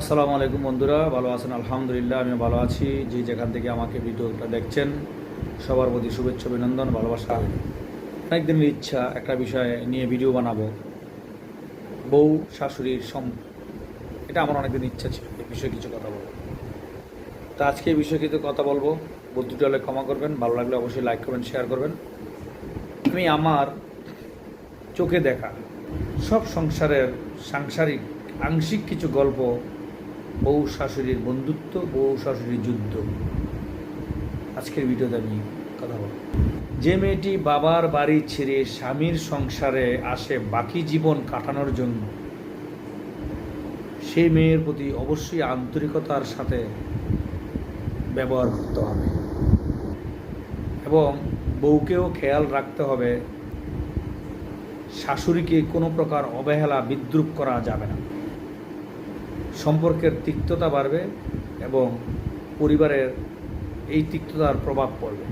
আসসালামু আলাইকুম বন্ধুরা, ভালো আছেন? আলহামদুলিল্লাহ আমি ভালো আছি। যে যেখান থেকে আমাকে ভিডিওটা দেখছেন, সবার প্রতি শুভেচ্ছা, অভিনন্দন, ভালোবাসা। অনেকদিনের ইচ্ছা একটা বিষয় নিয়ে ভিডিও বানাবো। বউ শাশুড়ির সম, এটা আমার অনেকদিন ইচ্ছা ছিল এই বিষয়ে কিছু কথা বলব। তো আজকে এই বিষয়ে কিছু কথা বলব। বন্ধুটি হলে ক্ষমা করবেন, ভালো লাগলে অবশ্যই লাইক করবেন শেয়ার করবেন। আমি আমার চোখে দেখা সব সংসারের সাংসারিক, আংশিক কিছু গল্প বউ শাশুড়ির বন্ধুত্ব, বউ শাশুড়ির যুদ্ধ। আজকের ভিডিওতে আমি কথা বলব। যে মেয়েটি বাবার বাড়ি ছেড়ে স্বামীর সংসারে আসে বাকি জীবন কাটানোর জন্য সেই মেয়ের প্রতি অবশ্যই আন্তরিকতার সাথে ব্যবহার করতে হবে। এবং বউকেও খেয়াল রাখতে হবে, শাশুড়িকে কোনো প্রকার অবহেলা বিদ্রুপ করা যাবে না। সম্পর্কের তিক্ততা বাড়বে এবং পরিবারের এই তিক্ততার প্রভাব পড়বে।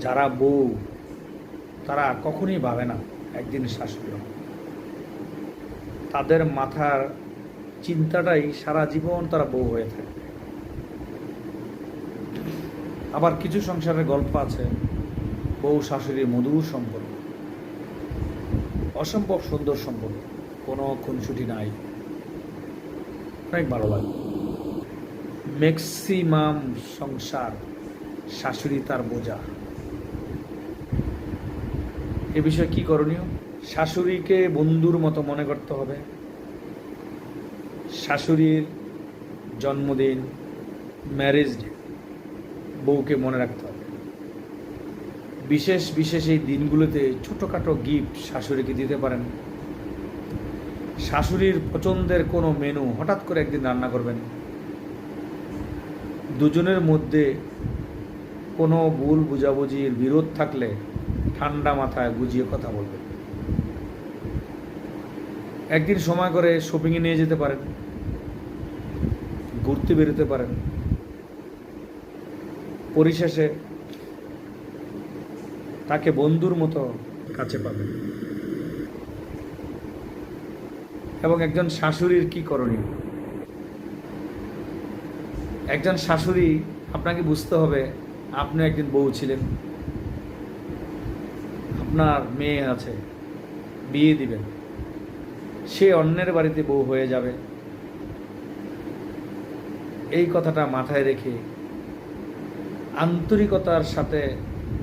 যারা বউ, তারা কখনই ভাবে না একদিন শাশুড়ি হবে। তাদের মাথার চিন্তাটাই সারা জীবন তারা বউ হয়ে থাকে আবার কিছু সংসারের গল্প আছে, বউ শাশুড়ির মধুর সম্পর্ক। অসম্ভব সুন্দর সম্পর্ক, কোনো খুনসুটি নাই। অনেক ভালো লাগে। ম্যাক্সিমাম সংসার শাশুড়ি তার বোঝা। এ বিষয়ে কি করণীয়? শাশুড়িকে বন্ধুর মতো মনে করতে হবে। শাশুড়ির জন্মদিন ম্যারেজ ডে বউকে মনে রাখতে হবে। বিশেষ বিশেষ এই দিনগুলোতে ছোটোখাটো গিফট শাশুড়িকে দিতে পারেন। শাশুড়ির পছন্দের কোনো মেনু হঠাৎ করে একদিন রান্না করবেন? দুজনের মধ্যে কোনো ভুল বুঝাবুঝির বিরোধ থাকলে ঠান্ডা মাথায় বুঝিয়ে কথা বলবেন। একদিন সময় করে শপিংয়ে নিয়ে যেতে পারেন। ঘুরতে বেরোতে পারেন। পরিশেষে তাকে বন্ধুর মতো কাছে পাবেন। এবং একজন শাশুড়ির কি করণীয়? একজন শাশুড়ি, আপনাকে বুঝতে হবে, আপনি একদিন বউ ছিলেন। আপনার মেয়ে আছে, বিয়ে দিবেন। সে অন্যের বাড়িতে বউ হয়ে যাবে। এই কথাটা মাথায় রেখে আন্তরিকতার সাথে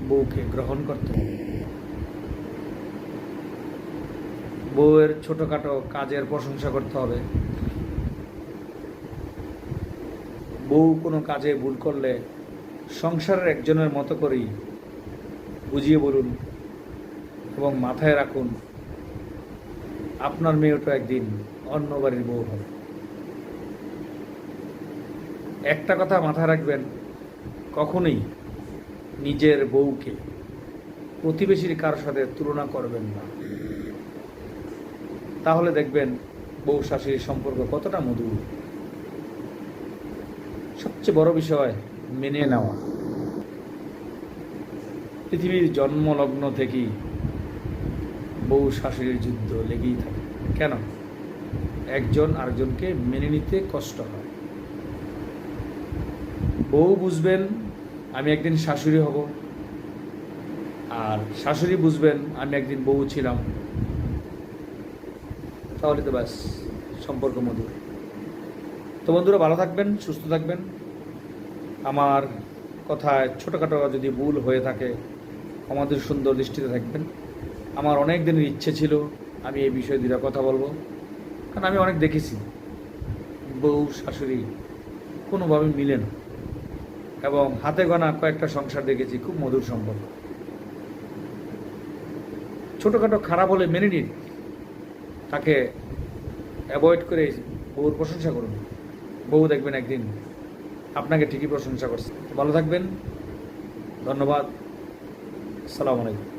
বউকে গ্রহণ করতে হবে। বউয়ের ছোটোখাটো কাজের প্রশংসা করতে হবে। বউ কোনো কাজে ভুল করলে সংসারের একজনের মতো করেই বুঝিয়ে বলুন এবং মাথায় রাখুন, আপনার মেয়েটা একদিন অন্য বাড়ির বউ হবে। একটা কথা মাথায় রাখবেন, কখনোই নিজের বউকে প্রতিবেশীর কারোর সাথে তুলনা করবেন না। তাহলে দেখবেন বউ শাশুড়ির সম্পর্ক কতটা মধুর। সবচেয়ে বড় বিষয় মেনে নেওয়া। পৃথিবীর জন্মলগ্ন থেকেই বউ শাশুড়ির যুদ্ধ লেগেই থাকে। কেন? একজন আরেকজনকে মেনে নিতে কষ্ট হয়। বউ বুঝবেন, আমি একদিন শাশুড়ি হব। আর শাশুড়ি বুঝবেন, আমি একদিন বউ ছিলাম। তাহলে তো ব্যাস, সম্পর্ক মধুর। তো বন্ধুরা, ভালো থাকবেন, সুস্থ থাকবেন। আমার কথায় ছোটোখাটো যদি ভুল হয়ে থাকে, আমাদের সুন্দর দৃষ্টিতে থাকবেন। আমার অনেক দিনের ইচ্ছে ছিল আমি এই বিষয়ে দুটা কথা বলব, কারণ আমি অনেক দেখেছি। বউ, শাশুড়ি কোনোভাবে মিলে না। এবং হাতে গোনা কয়েকটা সংসার দেখেছি, খুব মধুর সম্পর্ক। ছোটোখাটো খারাপ হলে মেনে নিন। তাকে অ্যাভয়েড করে বউর প্রশংসা করুন। বউ দেখবেন একদিন আপনাকে ঠিকই প্রশংসা করছে। ভালো থাকবেন। ধন্যবাদ। আসসালামু আলাইকুম।